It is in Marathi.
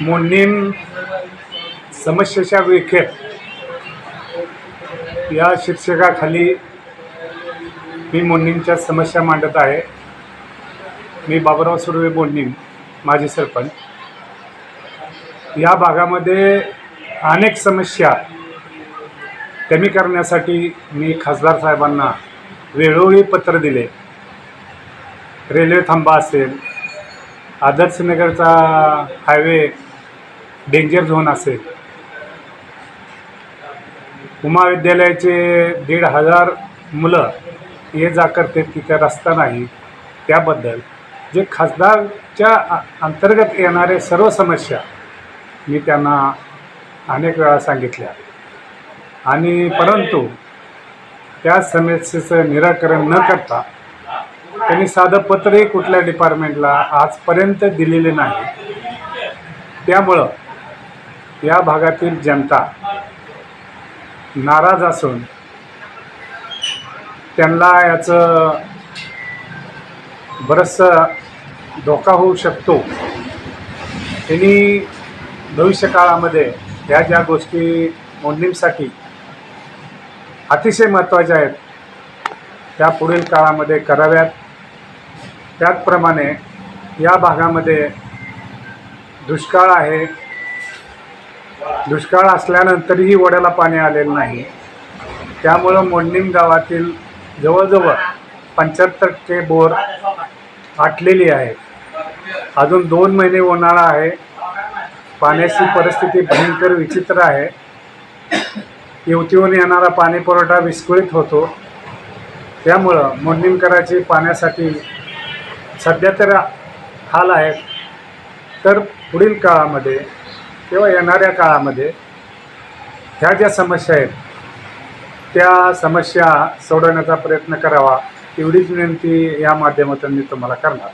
मोडणीम समस्येच्या विखेत या शीर्षकाखाली मी मोडणींच्या समस्या मांडत आहे. मी बाबुराव सुर्वे मोडणीम माजी सरपंच. या भागामध्ये अनेक समस्या कमी करण्यासाठी मी खासदार साहेबांना वेळोवेळी पत्र दिले. रेल्वे थांबा असेल आदर्श नगरचा हायवे डेंजर झोन असेल. उमा विद्यालयाचे दीड हजार मुलं ये जा करते तिथे रस्ता नाही त्याबद्दल जे खासदारच्या अ- अंतर्गत येणारे सर्व समस्या मी त्यांना अनेक वेळा सांगितल्या. आणि परंतु त्या समस्येचं निराकरण न करता त्यांनी साधं पत्रही कुठल्या डिपार्टमेंटला आजपर्यंत दिलेले नाही. त्यामुळं या भागातील जनता नाराज असून त्यांना याचं बरंचसं धोका होऊ शकतो. त्यांनी भविष्य काळामध्ये ह्या ज्या गोष्टी मोडणीसाठी अतिशय महत्त्वाच्या आहेत त्या पुढील काळामध्ये कराव्यात. त्याचप्रमाणे या भागामध्ये दुष्काळ आहे. दुष्काळ असल्यानंतरही वड्याला पाणी आलेलं नाही. त्यामुळं मोडणीम गावातील जवळजवळ पंच्याहत्तर टक्के बोर आटलेली आहे. अजून दोन महिने उन्हाळा आहे. पाण्याची परिस्थिती भयंकर विचित्र आहे. येवतीहून येणारा पाणी पुरवठा विस्कळीत होतो. त्यामुळं मोडणीमकराची पाण्यासाठी सध्या तर हाल आहेत. तर पुढील काळामध्ये किंवा येणाऱ्या काळामध्ये ह्या ज्या समस्या आहेत त्या समस्या सोडवण्याचा प्रयत्न करावा एवढीच विनंती या माध्यमातून मी तुम्हाला करणार.